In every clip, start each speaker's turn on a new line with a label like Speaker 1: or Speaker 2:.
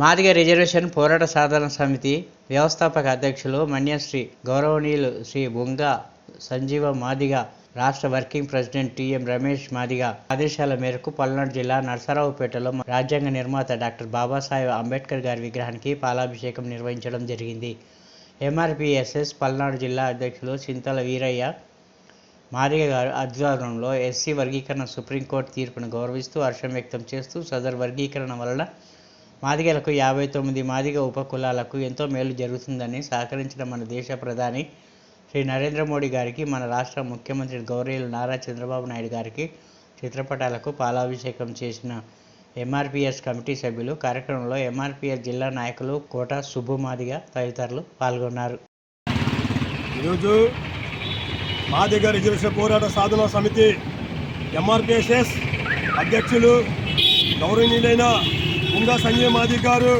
Speaker 1: Madiga reservation పోరాట సాధన సమితి వ్యవస్థాపక అధ్యక్షులు మన్యశ్రీ గౌరవనీయులు శ్రీ బుంగ సంజీవ మాదిగ రాష్ట్ర working president TM Ramesh Madiga ఆదేశాల మేరకు పల్నాడు జిల్లా నరసరావుపేటలో రాజ్యాంగ నిర్మాత డాక్టర్ బాబాసాహెబ్ అంబేద్కర్ గారి విగ్రహానికి పాలాభిషేకం నిర్వహించడం జరిగింది. ఎంఆర్పిఎస్ఎస్ పల్నాడు జిల్లా అధ్యక్షులు చింతల వీరయ్య మాదిగ గారు ఆధ్వర్యంలో ఎస్సీ వర్గీకరణ సుప్రీంకోర్టు తీర్పును గౌరవిస్తూ హర్షం వ్యక్తం చేస్తూ సదర్ వర్గీకరణ వలన మాదిగలకు యాభై తొమ్మిది మాదిగ ఉపకులాలకు ఎంతో మేలు జరుగుతుందని సహకరించిన మన దేశ ప్రధాని శ్రీ నరేంద్ర మోడీ గారికి మన రాష్ట్ర ముఖ్యమంత్రి గౌరవులు నారా చంద్రబాబు నాయుడు గారికి చిత్రపటాలకు పాలాభిషేకం చేసిన ఎంఆర్పిఎస్ కమిటీ సభ్యులు కార్యక్రమంలో ఎంఆర్పిఎస్ జిల్లా నాయకులు కోట సుబ్బు మాదిగ తదితరులు పాల్గొన్నారు.
Speaker 2: ఈరోజు మాదిగ రిజర్వేషన్ పోరాట సాధన సమితి ఎంఆర్పిఎస్ఎస్ అధ్యక్షులు గౌరవనీయులైన ఉండా సంజయ్ మాదిక్ గారు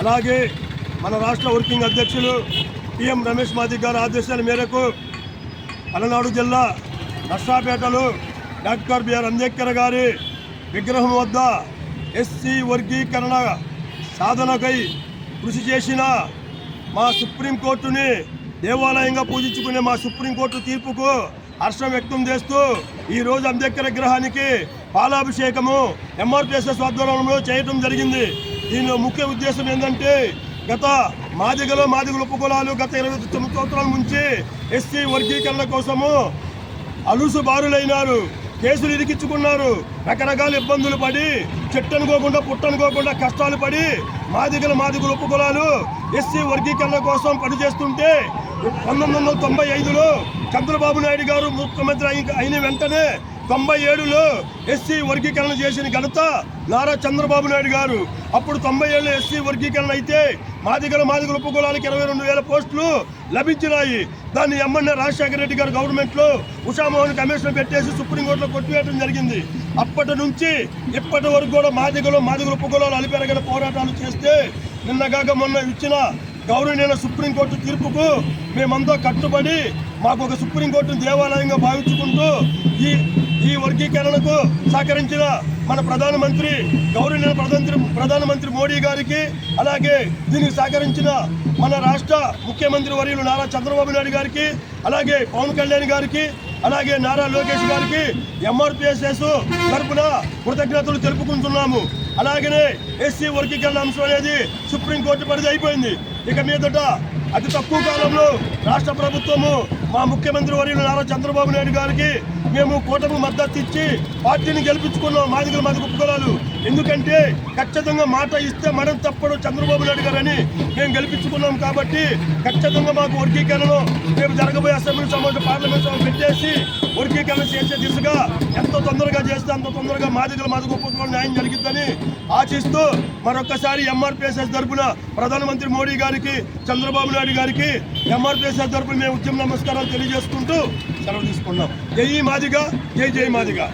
Speaker 2: అలాగే మన రాష్ట్ర వర్కింగ్ అధ్యక్షులు పిఎం రమేష్ మాదిక్ గారి ఆదేశాల మేరకు పలనాడు జిల్లా నర్సాపేటలో డాక్టర్ బిఆర్ అంబేద్కర్ గారి విగ్రహం వద్ద ఎస్సీ వర్గీకరణ సాధనకై కృషి చేసిన మా సుప్రీంకోర్టుని దేవాలయంగా పూజించుకునే మా సుప్రీంకోర్టు తీర్పుకు హర్షం వ్యక్తం చేస్తూ ఈరోజు అంబేద్కర్ విగ్రహానికి పాలాభిషేకము ఎంఆర్పిఎస్ఎస్ ఆధ్వర్యంలో చేయటం జరిగింది. దీనిలో ముఖ్య ఉద్దేశం ఏంటంటే గత మాదిగలో మాదిగల ఉపకులాలు గత ఇరవై తొమ్మిది సంవత్సరాల నుంచి ఎస్సీ వర్గీకరణ కోసము అలుసు బారులైనారు కేసులు ఇరికించుకున్నారు. రకరకాల ఇబ్బందులు పడి చెట్టనుకోకుండా పుట్టనుకోకుండా కష్టాలు పడి మాదిగల మాదిగల ఉపకులాలు ఎస్సీ వర్గీకరణ కోసం పనిచేస్తుంటే పంతొమ్మిది వందల తొంభై ఐదులో చంద్రబాబు నాయుడు గారు ముఖ్యమంత్రి అయిన- వెంటనే తొంభై ఏడులో ఎస్సీ వర్గీకరణ చేసిన ఘనత నారా చంద్రబాబు నాయుడు గారు. అప్పుడు తొంభై ఏళ్ళు ఎస్సీ వర్గీకరణ అయితే మాదిగల మాదిగల ఉపకులాలకు ఇరవై రెండు వేల పోస్టులు లభించినాయి. దాన్ని ఎమ్మెల్యే రాజశేఖర రెడ్డి గారు గవర్నమెంట్లో ఉషామోహన్ కమిషన్ పెట్టేసి సుప్రీంకోర్టులో కొట్టివేయడం జరిగింది. అప్పటి నుంచి ఇప్పటి వరకు కూడా మాదిగలు మాదిగల ఉపకులాలు అలిపెరగని పోరాటాలు చేస్తే నిన్నగాక మొన్న ఇచ్చిన గౌరవనీయ సుప్రీంకోర్టు తీర్పుకు మేమంతా కట్టుబడి మాకు ఒక సుప్రీంకోర్టు దేవాలయంగా భావించుకుంటూ ఈ ఈ వర్గీకరణకు సహకరించిన మన ప్రధానమంత్రి గౌరవనీయ ప్రధానమంత్రి ప్రధానమంత్రి మోడీ గారికి అలాగే దీనికి సహకరించిన మన రాష్ట్ర ముఖ్యమంత్రి వర్యులు నారా చంద్రబాబు నాయుడు గారికి అలాగే పవన్ కళ్యాణ్ గారికి అలాగే నారా లోకేష్ గారికి ఎంఆర్పిఎస్ఎస్ తరఫున కృతజ్ఞతలు తెలుపుకుంటున్నాము. అలాగనే ఎస్సీ వర్గీకరణ అంశం అనేది సుప్రీంకోర్టు పరిధి అయిపోయింది. ఇక మీదట అతి తక్కువ కాలంలో రాష్ట్ర ప్రభుత్వము మా ముఖ్యమంత్రి వర్యులు నారా చంద్రబాబు నాయుడు గారికి మేము కూటమి మద్దతు ఇచ్చి పార్టీని గెలిపించుకున్నాం. మాదిగల మాది ఉపకులాలు ఎందుకంటే ఖచ్చితంగా మాట ఇస్తే మనం తప్పడు చంద్రబాబు నాయుడు గారని మేము గెలిపించుకున్నాం కాబట్టి ఖచ్చితంగా మాకు వర్గీకరణను రేపు జరగబోయే అసెంబ్లీ సమావేశం పార్లమెంట్ సభ పెట్టేసి వర్గీకరణ చేసే దిశగా ఎంతో తొందరగా చేస్తే అంత తొందరగా మాదిగల మాది ఉపకులాలు న్యాయం జరిగిద్దని ఆశిస్తూ మరొకసారి ఎంఆర్పిఎస్ఎస్ తరపున ప్రధానమంత్రి మోడీ గారికి చంద్రబాబు నాయుడు గారికి ఎంఆర్పిఎస్ఎస్ తరఫున మేము ఉద్యమ నమస్కారాలు తెలియజేసుకుంటూ సెలవు తీసుకున్నాం. జై మాదిగా జై జై మాదిగా.